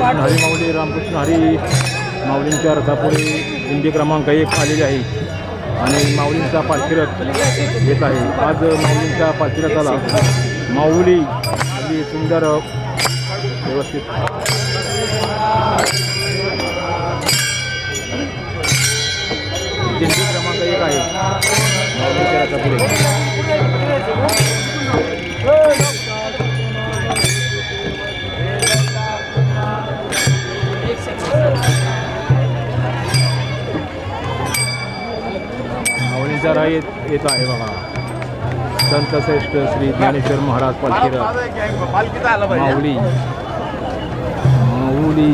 रामकृष्ण हरी माऊली रामकृष्ण हरी माऊलींच्या रथापुढे दिंडी क्रमांक एक आलेली आहे. आणि माऊलींचा पालखी रथ येत आहे. आज माऊलींच्या पालखी रथाला माऊली अगदी सुंदर व्यवस्थित. दिंडी क्रमांक एक आहे. माऊलींच्या रथापुढे. राय येत येत आहे बघा. संत श्रेष्ठ श्री ज्ञानेश्वर महाराज पालखी रथ पालखीचा आला पाहिजे माऊली माऊली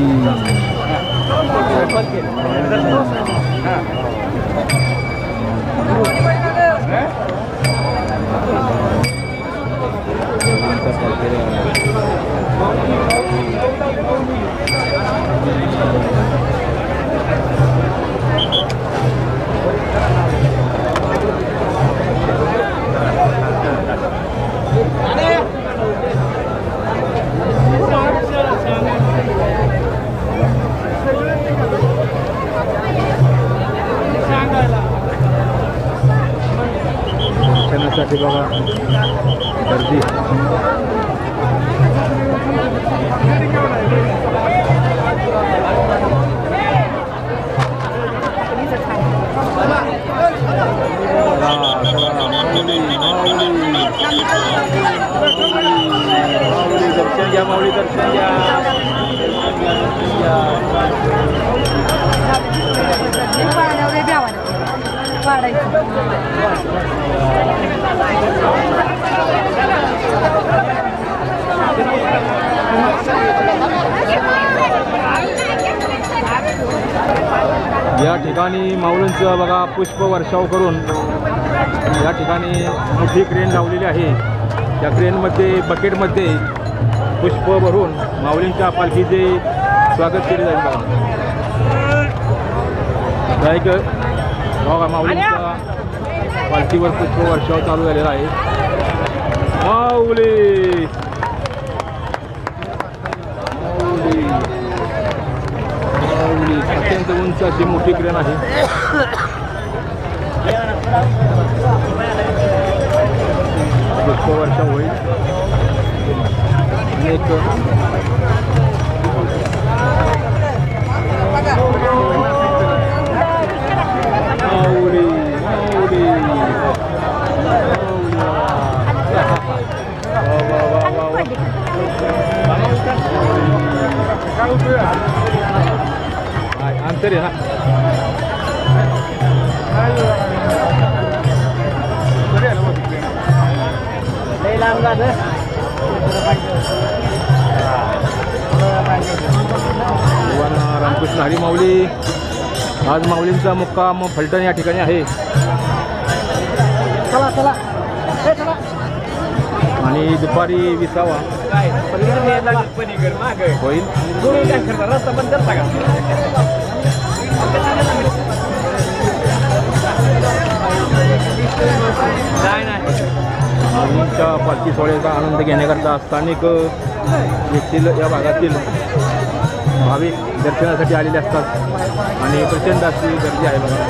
दर्शनासाठी बघा गर्दी बघा, चला, माऊली, माऊली. माऊली दर्शन घ्या माऊली दर्शन घ्या दर्शन घ्या. वाढवले द्यावा वाढायचं या ठिकाणी माऊलींचं बघा पुष्प वर्षाव करून या ठिकाणी मोठी क्रेन लावलेली आहे. त्या क्रेनमध्ये बकेटमध्ये पुष्प भरून माऊलींच्या पालखीचे स्वागत केले जाईल बघा. एक बघा माऊलींचा पालखीवर पुष्प वर्षाव चालू झालेला आहे. माऊली! अशी मोठी क्रेन आहे. पुष्प वर्ष होईल. अनेक माऊली ना भगवान रामकृष्ण हरी माऊली आज माऊलींचा मुक्काम फलटण या ठिकाणी आहे. चला चला. आणि दुपारी विसावा. होईल. माऊलींच्या पालखी सोहळ्याचा आनंद घेण्याकरता स्थानिक येथील या भागातील भाविक दर्शनासाठी आलेले असतात आणि प्रचंड अशी गर्दी आहे. बघा